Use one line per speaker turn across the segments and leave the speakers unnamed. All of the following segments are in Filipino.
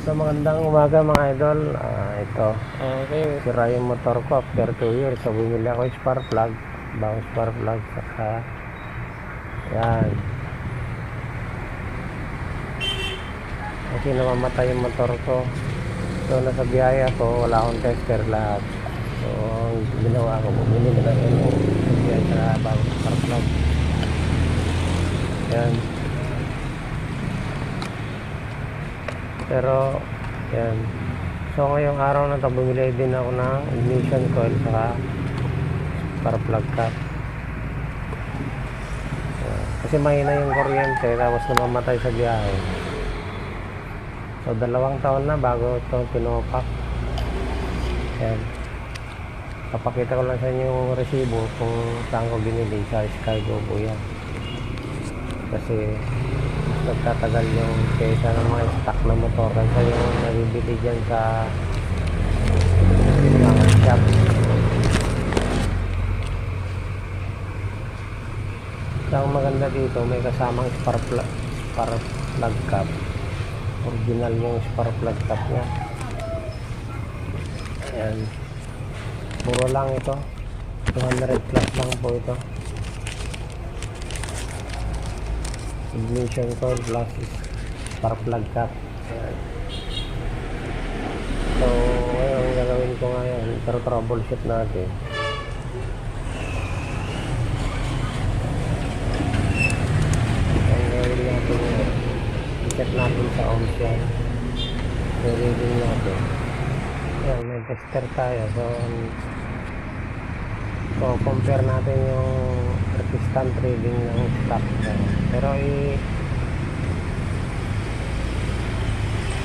So magandang umaga mga idol. Ah, ito,
Okay.
sira yung motor ko after 2 years. So bumili ako yung spark plug. Bagong spark plug. Saka, yan. Kasi namamatay yung motor ko. So nasa biyaya ko, wala akong tester lahat. So ginawa ko, bumili na lang yung biyaya sa bagong spark plug. Yan. Pero, yan. So, ngayong araw na ito, bumili din ako ng ignition coil saka para plug cap. Yan. Kasi mahina yung kuryente, tapos namamatay sa biyahe. So, dalawang taon na bago ito pinopak. Yan. Papakita ko lang sa inyo yung resibo kung saan ko binili sa Skygo po yan. Kasi nagtatagal yung kesa ng mga stock na motor kaysa yung nabibili dyan sa mga shop. So, ang maganda dito, may kasamang spark plug, spark plug cap. Original yung spark plug cap niya. Ayan. Puro lang ito. 200 plus lang po ito. Ignition coil plus spark plug cap so ngayon gagawin ko ngayon pero troubleshoot natin. Gagawin natin i-check natin sa ohms yan i-reading natin. Ayan, may tester tayo. So so compare natin yung resistant reading ng stock pero i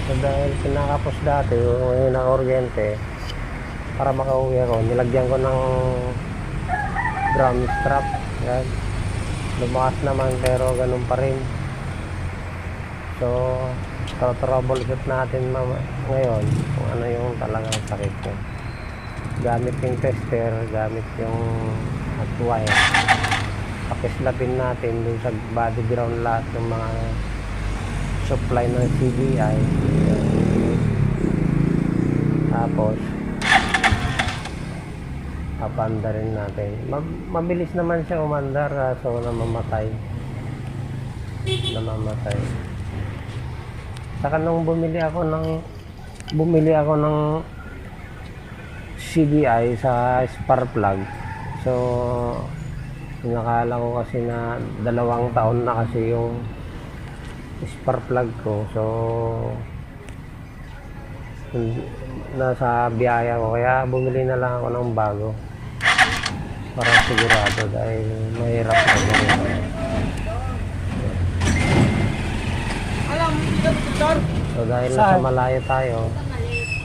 so dahil pinakapos dati yung na kuryente para makauwi ako nilagyan ko ng drum strap yan. Lumakas naman pero ganun pa rin. So troubleshoot natin mama, ngayon kung ano yung talagang sakit ko. Gamit yung tester gamit yung hot wire pakislapin natin dun sa body ground lahat ng mga supply ng CDI tapos papanda rin natin. Ma- mabilis naman siya umandar kaso namamatay. Namamatay. Saka nung bumili ako ng bumili ako ng CDI sa spark plug so Nakala ko kasi na dalawang taon na kasi yung spark plug ko. So, nasa biyaya ko. Kaya bumili na lang ako ng bago. Para sigurado dahil mahirap na
doktor.
So, dahil
Saan?
nasa malayo tayo,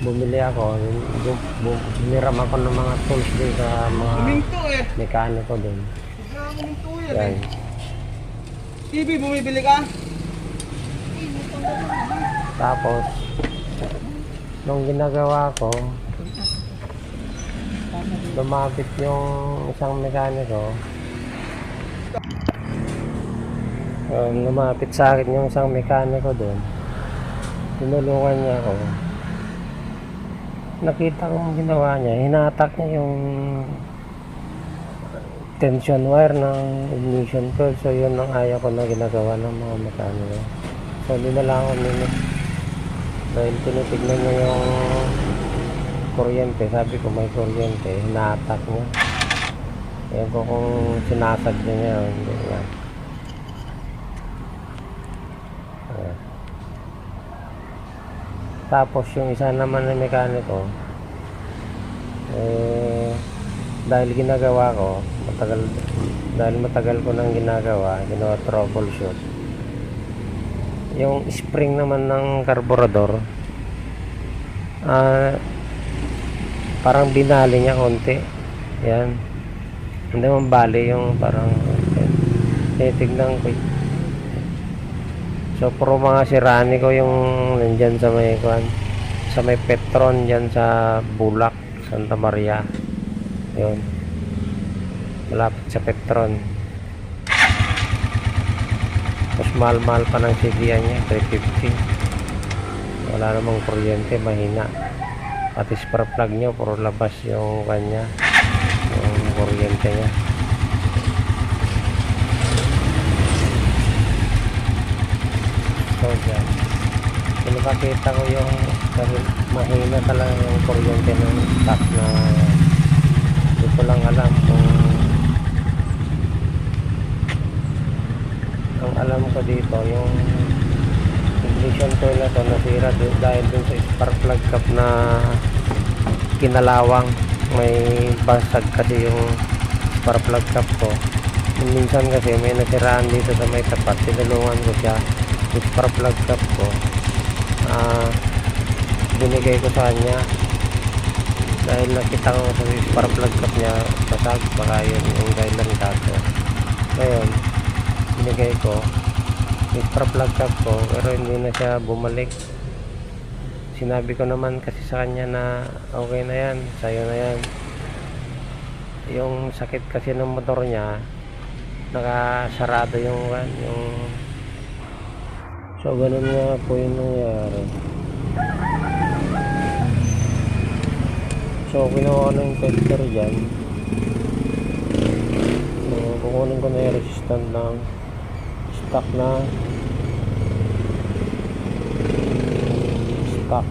bumili ako. Bu- bu- Biniram ako ng mga tools din sa mga
eh.
mekaniko din.
Ako yan
Yan.
eh. TV, bumibili ka?
Tapos, nung ginagawa ko, lumapit yung isang mekaniko. Um, lumapit sa akin yung isang mekaniko doon. Tinulungan niya ako. Nakita ko yung ginawa niya. Hinatak niya yung tension wire ng ignition coil. So, yun ang ayaw ko na ginagawa ng mga mekaniko. So, hindi na lang ako nila. Dahil tinitignan niya yung kuryente. Sabi ko may kuryente. Hinatak niya. Ewan ko kung sinasag niya niya hindi niya. Ayan. Tapos yung isa naman na mekaniko, eh, dahil ginagawa ko, matagal, dahil matagal ko nang ginagawa, ginawa troubleshoot, yung spring naman ng carburetor ah parang binali niya konti. Yan. Hindi man bali yung parang tinitignan ko. So puro mga sirani ko yung nandyan sa may kwan sa may Petron dyan sa Bulak Santa Maria yun. Malapit sa Petron. Mas mahal-mahal pa ng CDI niya, 350. wala namang kuryente mahina. Pati spark plug nyo puro labas yung kanya yung kuryente nya so dyan. Pinapakita ko yung mahina talaga yung kuryente ng stock na ko lang alam kung ang alam ko dito yung ignition coil na to nasira din dahil dun sa spark plug cap na kinalawang may basag kasi yung spark plug cap ko. Minsan kasi may nasiraan dito sa may tapat tinulungan ko siya. Yung spark plug cap ko ah binigay ko sa kanya dahil nakita ko sa spark plug cap niya basag baka yun yung dahilan kaso ngayon binigay ko yung spark plug cap ko pero hindi na siya bumalik. Sinabi ko naman kasi sa kanya na okay na yan sa'yo na yan. Yung sakit kasi ng motor niya nakasarado yung yung so ganun nga po yung nangyari so kinuha ko ng filter dyan so kukunin ko na yung resistant ng stock na stock.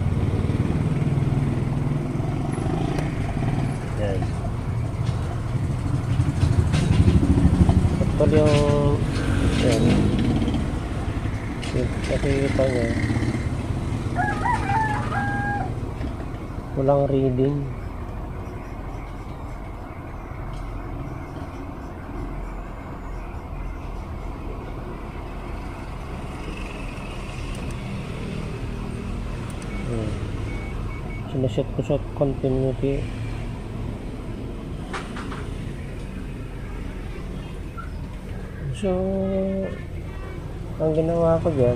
Yan. Actually yung yan. Ito niya walang reading Sineset ko sa continuity. So, ang ginawa ko dyan,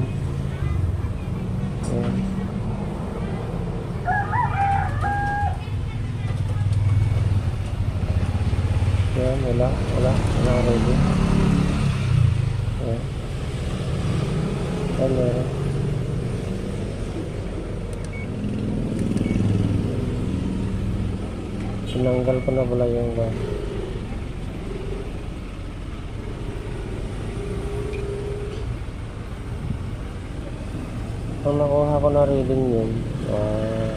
ayan. Ayan, wala, wala, wala ready. Ayan. Ayan, meron. Sinanggal ko na pala yung uh, Ang nakuha ko na reading yun, ah,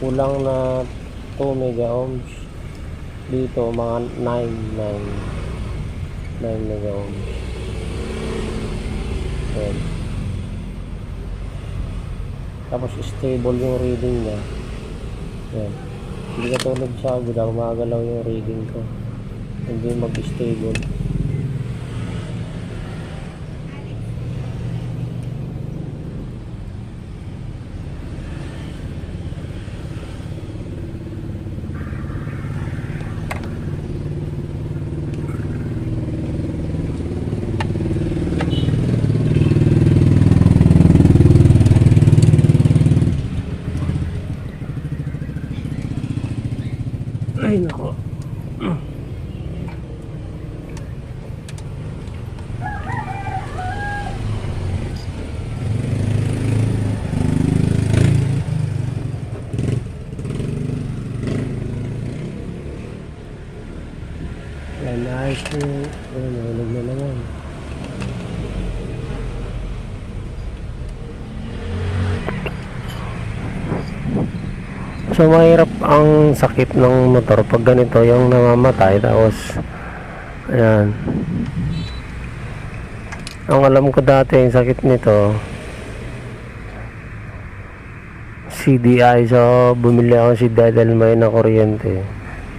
kulang na 2 mega ohms. Dito, mga 9, 9, 9 mega ohms. Ayan. Tapos stable yung reading niya. Yan. Hindi katulad sa agila, gumagalaw yung reading ko. Hindi mag-stable. Ay, nako. Yan, ayos po. Ayun, nahulog na naman. So mahirap ang sakit ng motor pag ganito yung namamatay tapos ayan. Ang alam ko dati yung sakit nito CDI so bumili ako si dahil may na kuryente.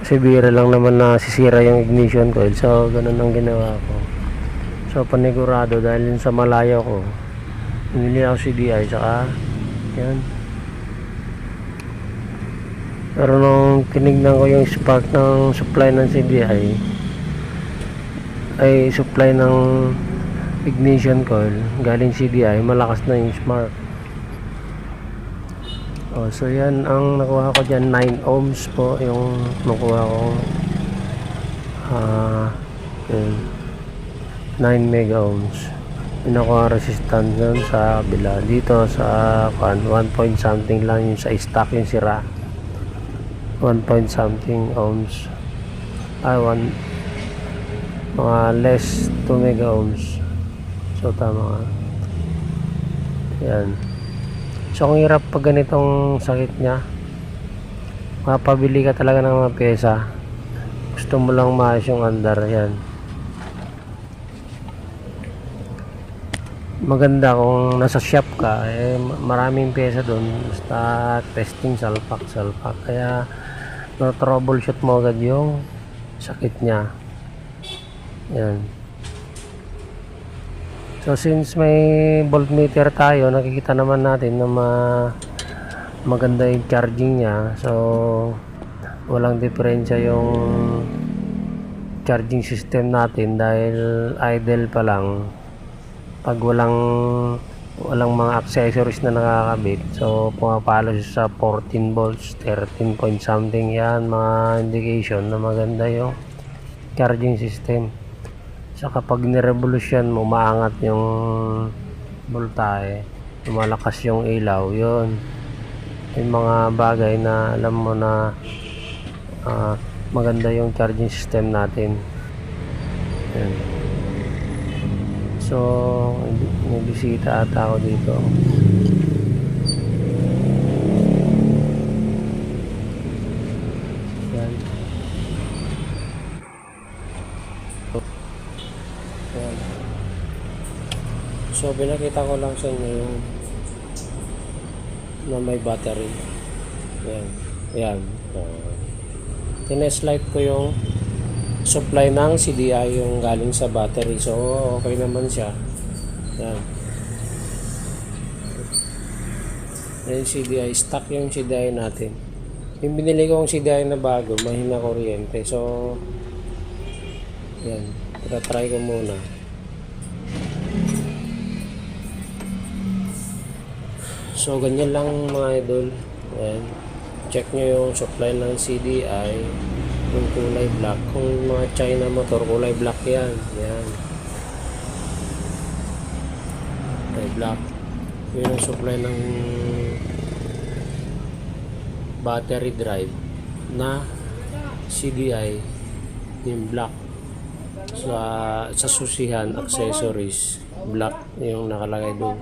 Kasi bira lang naman na sisira yung ignition coil so ganun ang ginawa ko. So panigurado dahil sa malayo ko bumili ako CDI saka yan pero nung tinignan ko yung spark ng supply ng CDI ay supply ng ignition coil galing CDI malakas na yung spark oh, so yan ang nakuha ko dyan 9 ohms po yung nakuha ko ah 9 mega ohms Pinakuha resistant yun sa kabila. Dito sa kan 1 point something lang yung sa stock yung sira. 1 point something ohms. Ah, 1 mga less 2 mega ohms. So tama nga. Yan. So ang hirap pag ganitong sakit niya. Mapabili ka talaga ng mga pyesa. Gusto mo lang maayos yung andar. Yan. maganda kung nasa shop ka eh ma- maraming pyesa doon basta testing salpak salpak kaya na troubleshoot mo agad yung sakit niya. Yan. So since may voltmeter tayo nakikita naman natin na ma maganda yung charging niya. So walang diferensya yung charging system natin dahil idle pa lang. Pag walang walang mga accessories na nakakabit. So pumapalo siya sa 14 volts 13 point something yan mga indication na maganda yung charging system. So kapag nirevolution mo maangat yung voltahe lumalakas yung ilaw yun. Yung mga bagay na alam mo na ah, maganda yung charging system natin. Yan So, may bisita ata ako dito. Yan. Yan. So, pinakita ko lang sa inyo yung na may battery. Yan. Yan. Uh, Tineslight ko yung supply ng CDI yung galing sa battery. So, okay naman siya. Yan. Yan yung CDI. Stock yung CDI natin. Yung binili kong CDI na bago, mahina kuryente. So, yan. Try ko muna. So, ganyan lang mga idol. Yan. Check nyo yung supply ng CDI yung kulay black kung mga China motor kulay black yan yan kulay black. Yun ang supply ng battery drive na CDI yung black. Sa sa susihan accessories black yung nakalagay doon.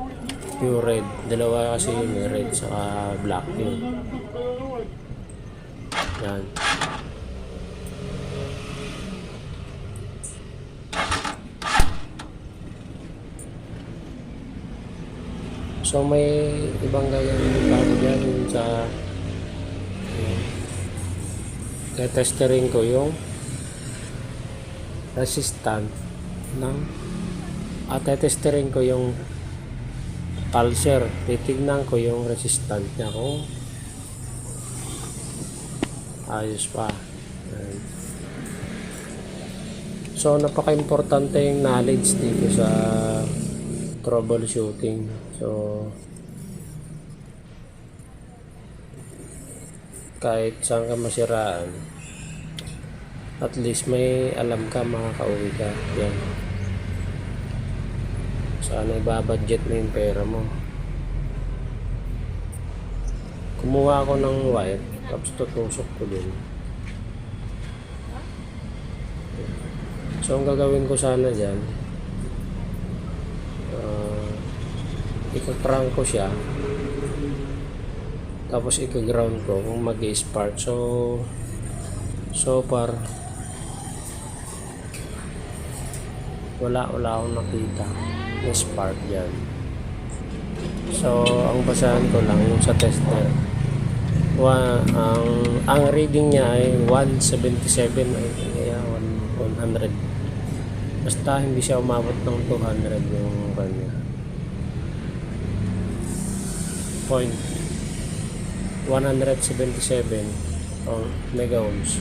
Yung red dalawa kasi yun eh, red saka black yun. Yan So may ibang gagawin bago dyan yun sa kaya testerin ko yung resistant ng at testerin ko yung pulser titignan ko yung resistant niya kung ayos pa. Ayan. so napaka-importante yung knowledge dito sa troubleshooting. So, kahit saan ka masiraan, at least may alam ka, makakauwi ka. Yan. Sana ibabudget mo yung pera mo. Kumuha ako ng wire, tapos tutusok ko din. So, ang gagawin ko sana dyan, uh, ika-crank ko siya. Tapos ika-ground ko kung mag spark so so far wala wala akong nakita na spark yan so ang basahan ko lang yung sa tester wa, ang ang reading niya ay 177 ay kaya 100 Basta hindi siya umabot ng 200 yung kanya. Point 177 ang mega ohms.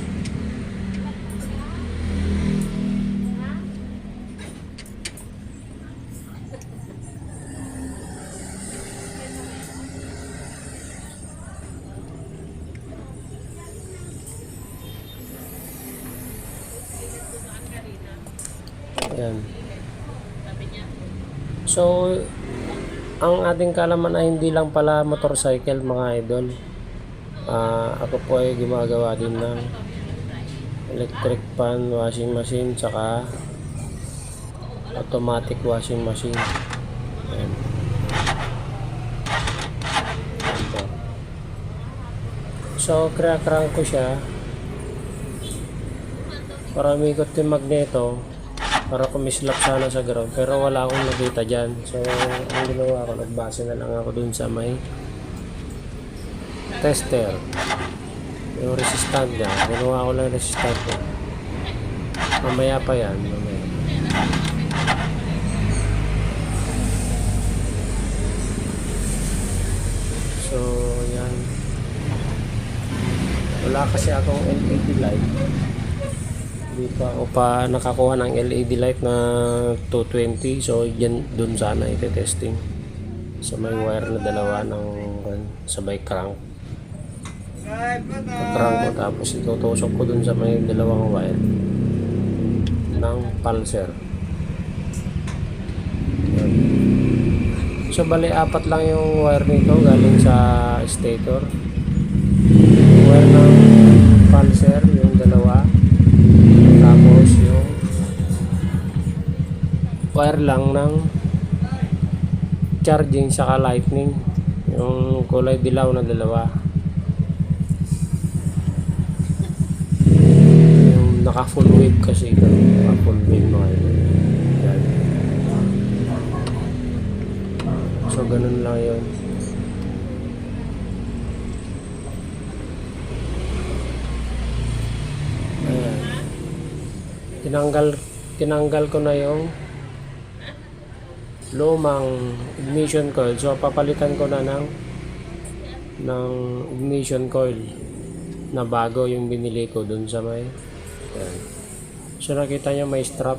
Ayan. So, ang ating kalaman ay hindi lang pala motorcycle mga idol. Ah, ako po ay gumagawa din ng electric pan washing machine tsaka automatic washing machine. Ayan. So, crack-crank ko siya para umikot yung magneto para kumislap sana sa ground. Pero wala akong nakita dyan. So ang ginawa ko nagbase na lang ako dun sa may tester. Yung resistant niya. Ginawa ko lang resistant ko. Mamaya pa yan mamaya. So yan. Wala kasi akong LED light hindi pa ako pa nakakuha ng LED light na 220 so yan dun sana ite-testing sa may wire na dalawa ng sabay crank.
Ay, patay.
crank ko tapos itutusok ko dun sa may dalawang wire ng pulser. So bali apat lang yung wire nito galing sa stator. Wire ng pulser yung dalawa wire lang ng charging saka lightning. Yung kulay dilaw na dalawa. Yung naka full wave kasi ito. Naka full wave mga Yan. so ganun lang yun. Ayan. tinanggal tinanggal ko na yung lumang ignition coil so papalitan ko na ng ng ignition coil na bago yung binili ko dun sa may yan. so nakita nyo may strap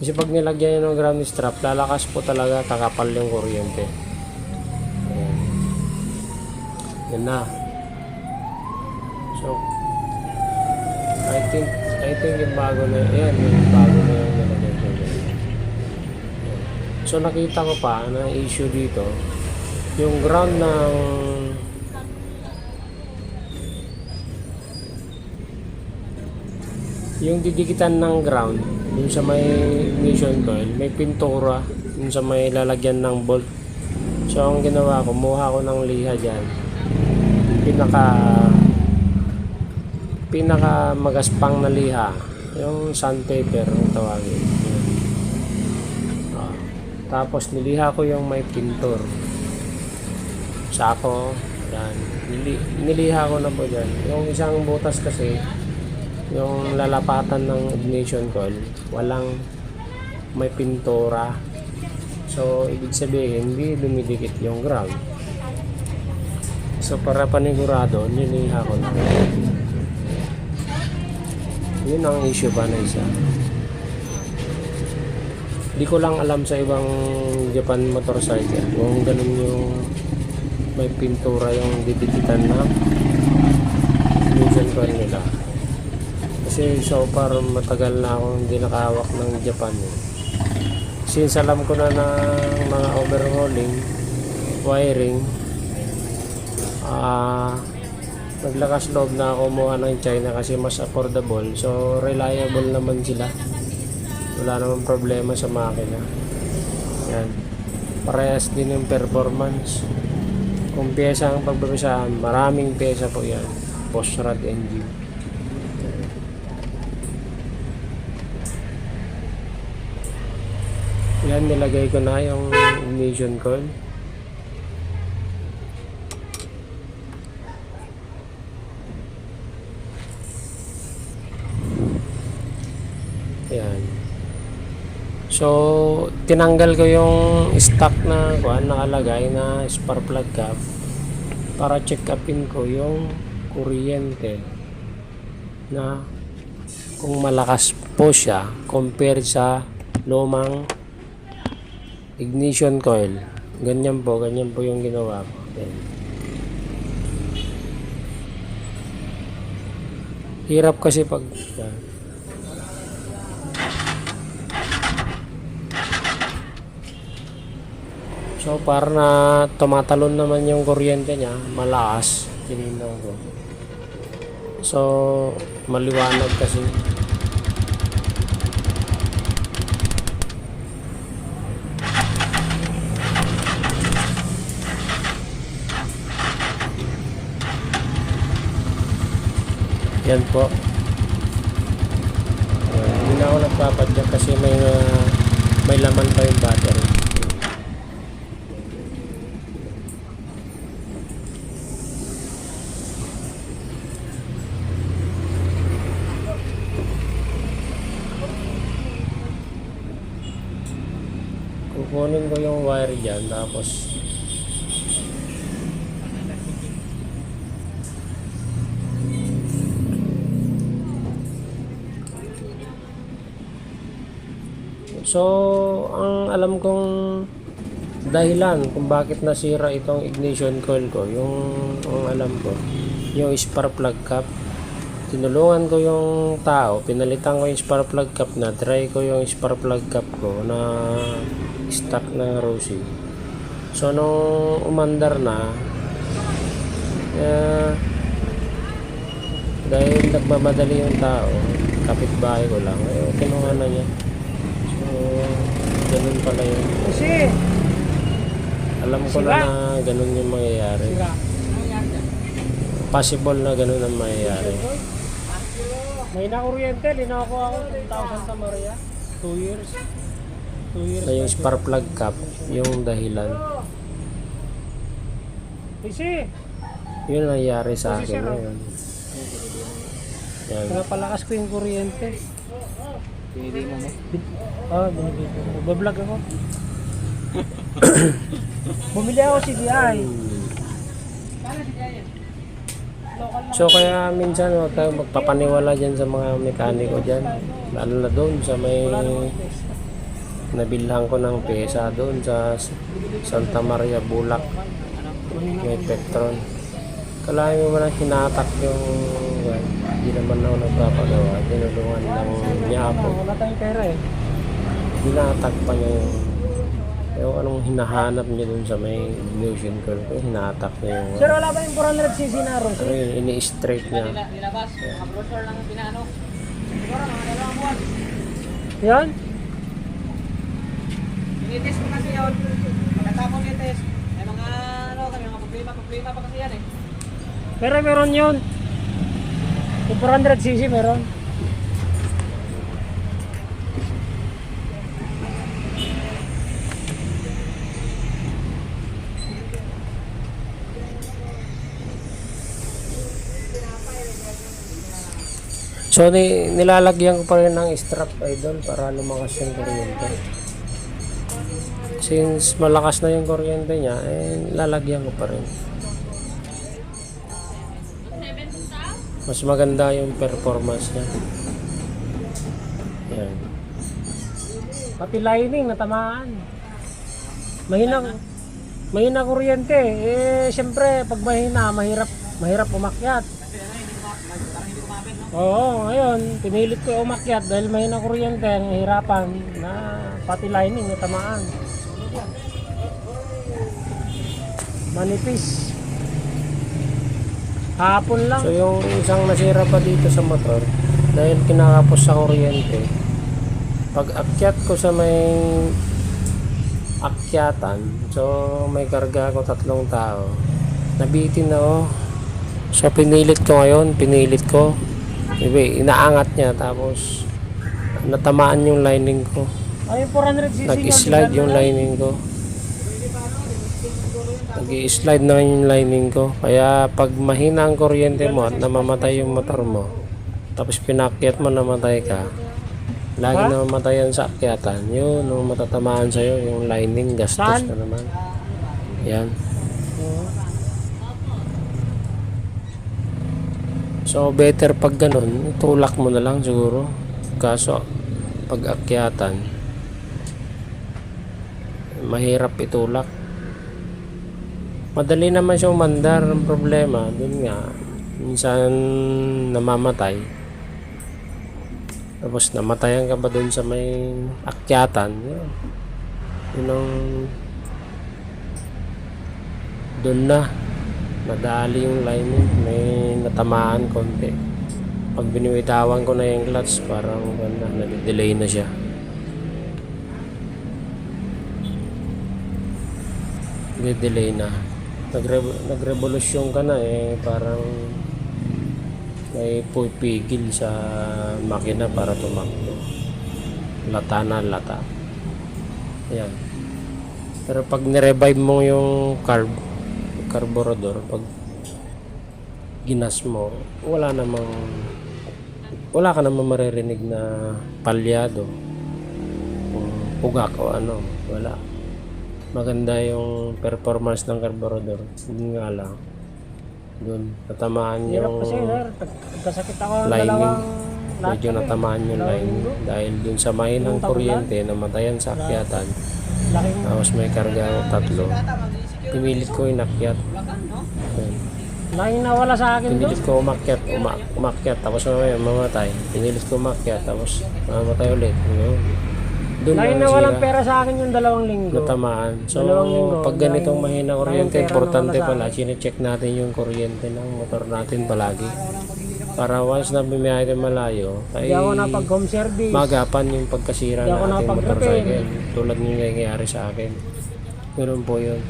kasi pag nilagyan nyo ng ground strap lalakas po talaga takapal yung kuryente Ayan. yan na so I think I think yung bago na yan yung bago na yung. So nakita ko pa na issue dito yung ground ng yung didikitan ng ground dun sa may ignition coil may pintura dun sa may lalagyan ng bolt. So ang ginawa ko kumuha ko ng liha dyan. Pinaka pinaka magaspang na liha yung sandpaper ang tawagin tapos niliha ko yung may pintor. Sako yan. Nili, niliha ko na po dyan. Yung isang butas kasi yung lalapatan ng ignition coil walang may pintura so ibig sabihin hindi dumidikit yung ground. So para panigurado niliha ko na. Yun ang issue pa na isa di ko lang alam sa ibang Japan motorcycle kung ganun yung may pintura yung didikitan na coil nila kasi so far matagal na akong hindi nakahawak ng Japan eh. Since alam ko na ng mga overhauling, wiring, ah naglakas loob na ako kumuha ng China kasi mas affordable. So reliable naman sila. Wala namang problema sa makina. Yan. Parehas din yung performance. Kung pyesa ang pagbabasahan, maraming pyesa po yan. Post rod engine. Yan, nilagay ko na yung ignition coil. Yan. So, tinanggal ko yung stock na kuan nakalagay na spark plug cap para check upin ko yung kuryente na kung malakas po siya compared sa lumang ignition coil. Ganyan po, ganyan po yung ginawa ko. Yan. Hirap kasi pag yan. So, para na tumatalon naman yung kuryente niya, malakas, tininaw ko. So, maliwanag kasi. Yan po. Ayan, Hindi na ako nagpapadyak kasi may uh, may laman pa yung battery. Kukunin ko yung wire dyan tapos So, ang alam kong dahilan kung bakit nasira itong ignition coil ko, yung ang alam ko, yung spark plug cap. Tinulungan ko yung tao, pinalitan ko yung spark plug cap na, try ko yung spark plug cap ko na stock na Rosie. So, nung umandar na, eh, dahil nagmamadali yung tao, kapitbahay ko lang, eh, kinuha na niya. So, ganun pala yun.
Kasi,
Alam ko na na ganun yung mangyayari. Possible na ganun ang mangyayari.
may nakuryente, linako ako 10,000 sa Maria. 2 years. 2 years.
Na yung spark plug cap, yung dahilan. Yun ang nangyayari sa akin ngayon. Yan.
pinapalakas ko yung kuryente. Binigay mo mo? Oo, oh, binigay ko. Bablog ako. Bumili ako CDI.
So kaya minsan huwag tayo magpapaniwala dyan sa mga mekaniko dyan. Lalo na doon sa may nabilhan ko ng pesa doon sa Santa Maria Bulak. May Petron. Kalahin mo ba na hinatak yung well, hindi naman ako nagpapagawa. Tinulungan lang niya ako.
Eh.
Hinatak pa niya yung yung anong hinahanap niya doon sa may ignition coil ko, hinatak niya yung
Sir, wala ba yung 400cc na ron?
ano yun, ini-straight niya.
Nilabas, mga brochure lang ang pinano. Siguro mga dalawang buwan.
Yan?
Tinitest ko kasi yun. Pagkatapos nitest, may mga ano, kami mga problema, problema pa kasi yan eh.
Pero meron yun. Yung 400cc meron.
So ni, nilalagyan ko pa rin ng strap idol para lumakas yung kuryente. Since malakas na yung kuryente niya, eh lalagyan ko pa rin. Mas maganda yung performance niya. Yan.
Pati lining natamaan. Mahina mahina kuryente. Eh syempre pag mahina mahirap mahirap umakyat. Oo, ngayon pinilit ko umakyat dahil mahina kuryente, nahihirapan na pati lining natamaan. Manipis. Hapon lang.
So yung isang nasira pa dito sa motor, dahil kinakapos sa kuryente, pag akyat ko sa may akyatan, so may karga ko tatlong tao, nabitin ako. So pinilit ko ngayon, pinilit ko. Inaangat niya tapos natamaan yung lining ko.
Ay, 400cc
Nag-slide yung lining ko. Nag-slide na yung lining ko. Kaya pag mahina ang kuryente mo at namamatay yung motor mo, tapos pinakyat mo namatay ka, lagi na mamatayan sa akyatan. Yun, nung matatamaan sa'yo, yung lining, gastos
Saan?
na naman. Yan. So, better pag ganun, tulak mo na lang siguro. Kaso, pag akyatan, mahirap itulak. Madali naman siya umandar. Ang problema, dun nga, minsan namamatay. Tapos namatayan ka pa dun sa may akyatan. Yun. Yun ang doon na nadali yung line may natamaan konti pag biniwitawan ko na yung clutch parang wala, nag-delay na siya delay na Nagre nagrevolusyon ka na eh parang may pupigil sa makina para tumakbo lata na lata Ayan. Pero pag nirevive mo yung carb, carburetor, pag ginas mo, wala namang wala ka namang maririnig na palyado kung pugak o ano, wala. Maganda yung performance ng carburetor. Hindi nga lang. Doon, natamaan
Hirap
yung
kasi sir, nagkasakit ako ng
lining.
dalawang
Medyo natamaan yung lining. Dahil dun sa mahinang kuryente, namatayan sa akyatan.
laking
Tapos may karga ako tatlo. Pinilit ko inakyat. Ayun.
laking nawala sa akin doon.
Pinilit ko umakyat, uma, umakyat, tapos mamaya mamatay. Pinilit ko umakyat, tapos mamatay ulit. Yun. Doon
Laking
na nasira,
pera sa akin yung dalawang linggo.
natamaan. So,
Dalawang linggo,
pag ganitong mahina kuryente, importante pala, chinecheck natin yung kuryente ng motor natin palagi. Para once na bumiyahe tayo malayo, ay
Hindi ako napag home service.
magapan yung pagkasira
Hindi ako
ng ating
napag-repair.
motorcycle. Tulad ng nangyayari sa akin. Ganun po yun.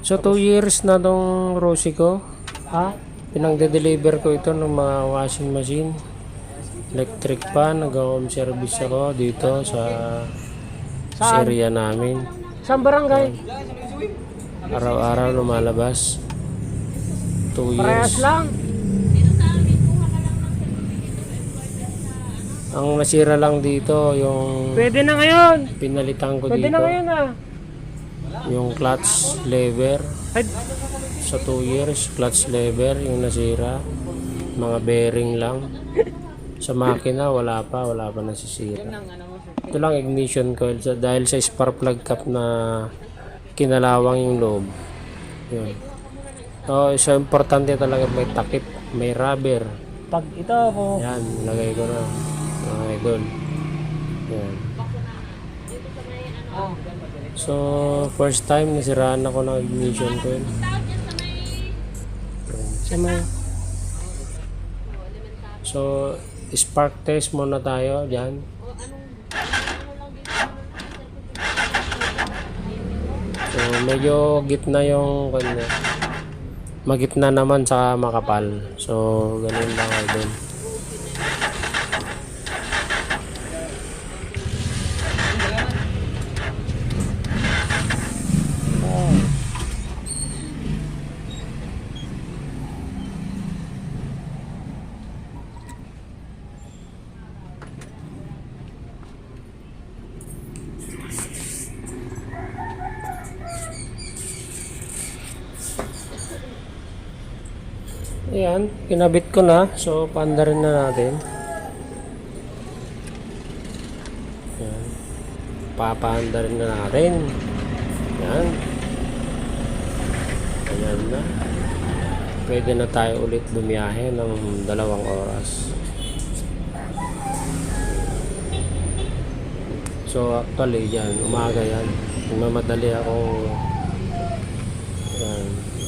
So, 2 years na tong Rosy ko.
Ha?
Pinang-deliver ko ito ng mga washing machine. Electric pan. Nag-home service ako dito sa, sa
Saan?
area namin.
Saan barangay?
Araw-araw lumalabas. 2
Parehas
years.
lang.
Ang nasira lang dito, yung
Pwede na ngayon.
pinalitan ko
Pwede na
dito,
ngayon ah.
Yung clutch lever sa 2 years, clutch lever yung nasira, mga bearing lang. Sa makina, wala pa, wala pa nasisira. Ito lang ignition coil sa, dahil sa spark plug cap na kinalawang yung loob. Yun. So, so importante talaga may takip, may rubber.
pag ito po,
Yan, lagay ko na. Mga idol. Yan. So, first time nasiraan ako ng ignition coil.
sa may,
So, spark test muna tayo dyan. So, medyo gitna yung kanya. Magitna naman sa makapal. So, ganun lang idol. Ayan, kinabit ko na. So, paanda rin na natin. Ayan. Papaanda rin na natin. Ayan. Ayan na. Pwede na tayo ulit bumiyahe ng dalawang oras. So, actually, yan, umaga yan. Mamadali ako yan.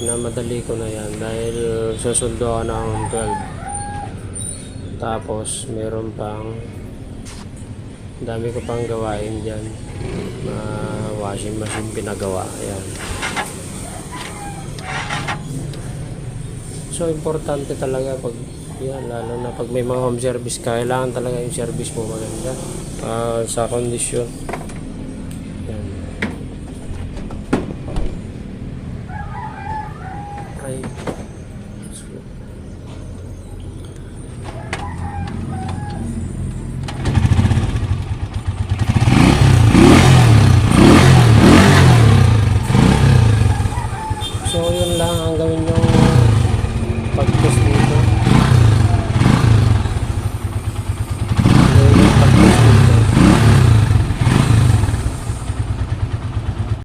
Pinamadali ko na yan dahil susundo ako ng 12. Tapos meron pang dami ko pang gawain dyan. Na washing machine pinagawa. Ayan. So importante talaga pag yan, lalo na pag may mga home service, kailangan talaga yung service mo maganda ah, sa kondisyon.